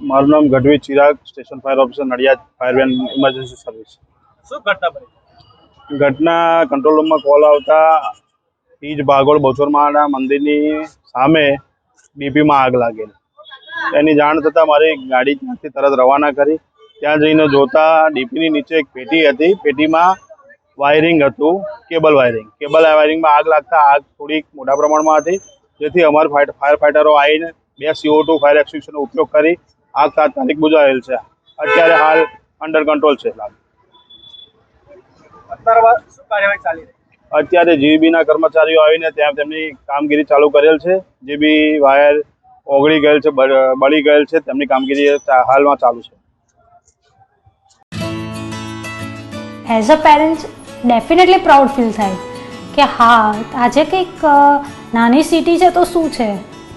મારું નામ Gadhvi Chirag station fire officer Nadiad fire van emergency service. શું ઘટના બની? ઘટના કંટ્રોલ રૂમમાં કોલ આવતા તીજ બાગોળ બહુચરમાના મંદિરની સામે ડીપીમાં આગ લાગેલી. એની જાણ થતાં મારી ગાડી ત્યાંથી તરત રવાના કરી. ત્યાં જઈને જોતા ડીપીની નીચે એક પેટી હતી. પેટીમાં વાયરિંગ હતું કેબલ વાયરિંગ. કેબલ વાયરિંગમાં આગ લાગતા આગ થોડીક મોટા પ્રમાણમાં હતી. જેથી અમારા ફાયર ફાયર ફાઇટરો આવીને બે સીઓ ટુ ફાયર એક્સટિંગ્વિશરનો ઉપયોગ કરી આગ તાત્કાલિક બુજાવેલ છે. અત્યારે હાલ અંડર કંટ્રોલ છે અત્યાર જીબીના કર્મચારીઓ આવીને ત્યાં તેમની કામગીરી ચાલુ કરેલ છે. જે બી વાયર ઓગળી ગયેલ છે બળી ગયેલ છે તેમની કામગીરી હાલમાં ચાલુ છે. As a parents definitely proud feel થાય કે હા આજે કંઈક નાની સિટી છે તો શું છે?